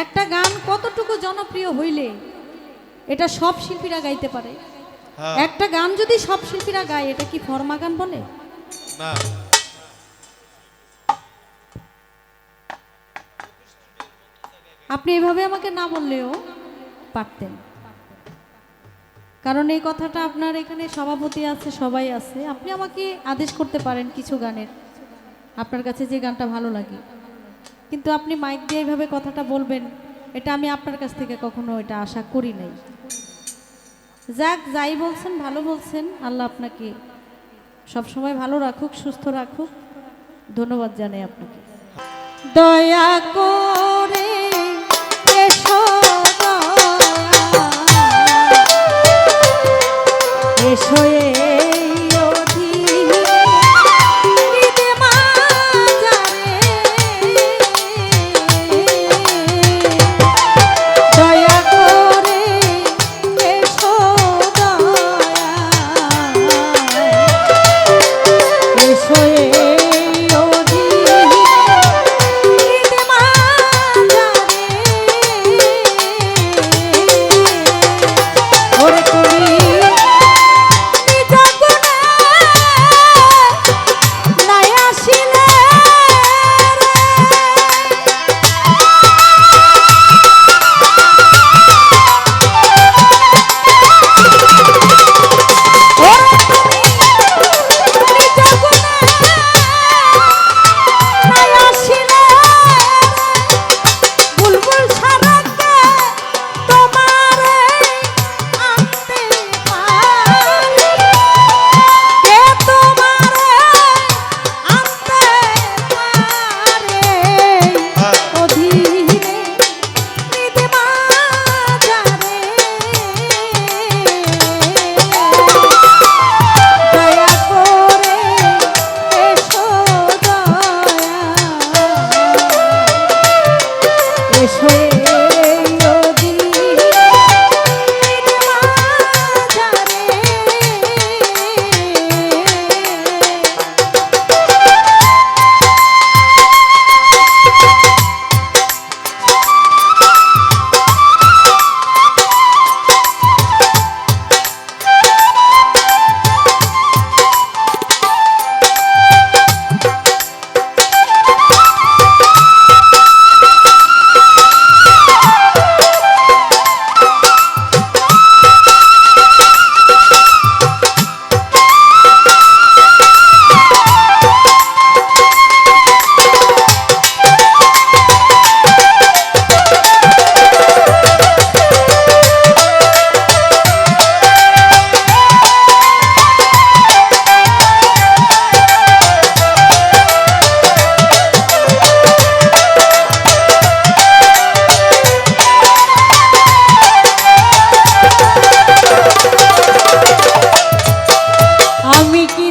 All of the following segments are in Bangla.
একটা গান কতটুকু জনপ্রিয় হইলে এটা সব শিল্পীরা গাইতে পারে? হ্যাঁ। একটা গান যদি সব শিল্পীরা গায় এটা কি ফর্মা গান বলে? না। আপনি এভাবে আমাকে না বললেও পারতেন। কারণ এই কথাটা আপনার এখানে সভাপতি আছে সবাই আছে। আপনি আমাকে আদেশ করতে পারেন কিছু গানের। আপনার কাছে যে গানটা ভালো লাগে। কিন্তু আপনি মাইক দিয়ে এইভাবে কথাটা বলবেন, এটা আমি আপনার কাছ থেকে কখনো এটা আশা করি নাই। যাক, যাই বলছেন, ভালো বলছেন, আল্লাহ আপনাকে সবসময় ভালো রাখুক, সুস্থ রাখুক। ধন্যবাদ জানাই আপনাকে। দয়া করে এসো। এসো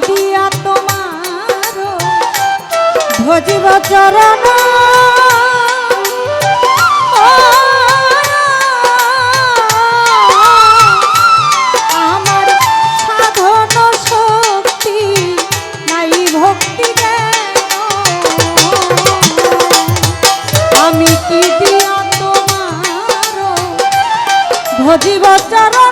দিয়া তোমার ভজিব চরণ। সাধন